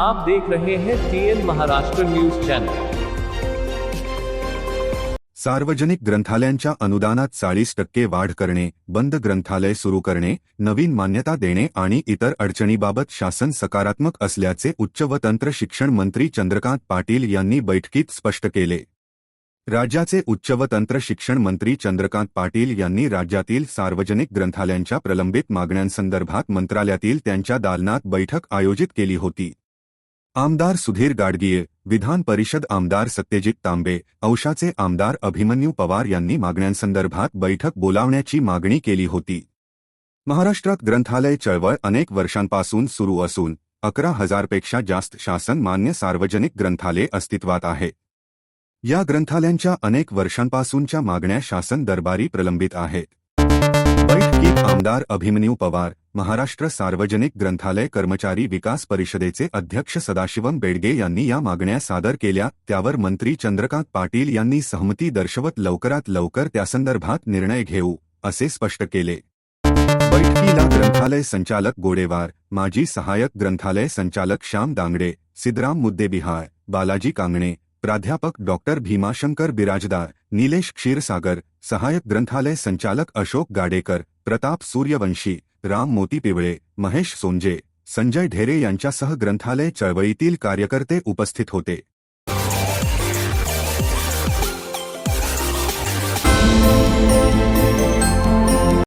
आप देख रहे हैं टीएन महाराष्ट्र न्यूज चैनल सार्वजनिक ग्रंथालयांच्या अनुदानात चाळीस टक्के वाढ करणे बंद ग्रंथालय सुरू करणे नवीन मान्यता देणे आणि इतर अडचणीबाबत शासन सकारात्मक असल्याचे उच्च व तंत्र शिक्षण मंत्री चंद्रकांत पाटील यांनी बैठकीत स्पष्ट केले. राज्याचे उच्च व तंत्र शिक्षण मंत्री चंद्रकांत पाटील यांनी राज्यातील सार्वजनिक ग्रंथालयांच्या प्रलंबित मागण्यांसंदर्भात मंत्रालयातील त्यांच्या दालनात बैठक आयोजित केली होती. आमदार सुधीर गाडगीळ विधान परिषद आमदार सत्यजित तांबे औशाचे आमदार अभिमन्यू पवार यांनी मागण्यांसंदर्भात बैठक बोलावण्याची मागणी केली होती. महाराष्ट्रात ग्रंथालय चळवळ अनेक वर्षांपासून सुरू असून अकरा हजारपेक्षा जास्त शासन मान्य सार्वजनिक ग्रंथालय अस्तित्वात आहे. या ग्रंथालयांच्या अनेक वर्षांपासूनच्या मागण्या शासन दरबारी प्रलंबित आहेत. बैठकीत आमदार अभिमन्यू पवार महाराष्ट्र सार्वजनिक ग्रंथालय कर्मचारी विकास परिषदेचे अध्यक्ष सदाशिवम बेडगे यांनी या मागण्या सादर केल्या. त्यावर मंत्री चंद्रकांत पाटील यांनी सहमती दर्शवत लवकरात लवकर त्यासंदर्भात निर्णय घेऊ असे स्पष्ट केले. बैठकीला ग्रंथालय संचालक गोडेवार माजी सहाय्यक ग्रंथालय संचालक श्याम दांगडे सिद्धराम मुद्देबिहार बालाजी कांगणे प्राध्यापक डॉक्टर भीमाशंकर बिराजदार निलेश क्षीरसागर सहायक ग्रंथालय संचालक अशोक गाडेकर प्रताप सूर्यवंशी राम मोती पिवळे महेश सोंजे संजय ढेरे यांच्यासह ग्रंथालय चळवळीतील कार्यकर्ते उपस्थित होते.